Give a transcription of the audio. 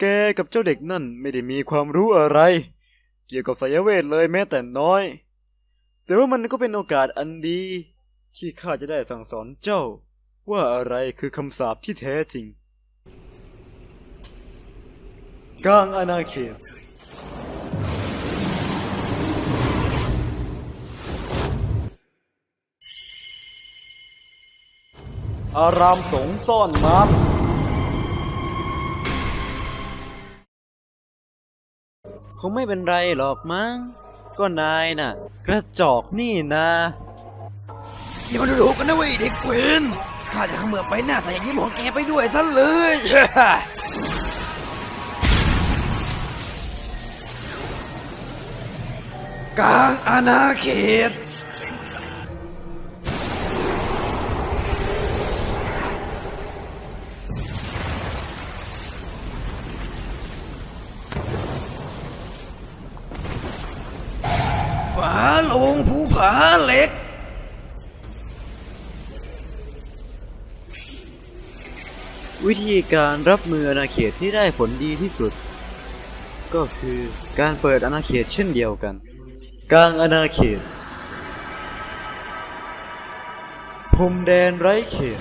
แกกับเจ้าเด็กนั่นไม่ได้มีความรู้อะไร เกี่ยวกับไสยเวทเลยแม้แต่น้อย แต่ว่ามันก็เป็นโอกาสอันดี ที่ข้าจะได้สั่งสอนเจ้า ว่าอะไรคือคำสาปที่แท้จริงกลางอาณาเขตอารามสงซ่อนน้ำ คงไม่เป็นไรหรอกมั้ง ก็นายน่ะ กระจอกนี่นะอย่ามาดูถูกกันนะเว้ยเด็กเวนข้าจะขมือบไปหน้าใส่ยิ้มของแกไปด้วยซะเลย กลางอาณาเขต ฝาโลงภูผาเหล็ก วิธีการรับมืออาณาเขตที่ได้ผลดีที่สุด ก็คือการเปิดอาณาเขตเช่นเดียวกัน กลางอาณาเขตพรมแดนไร้เขต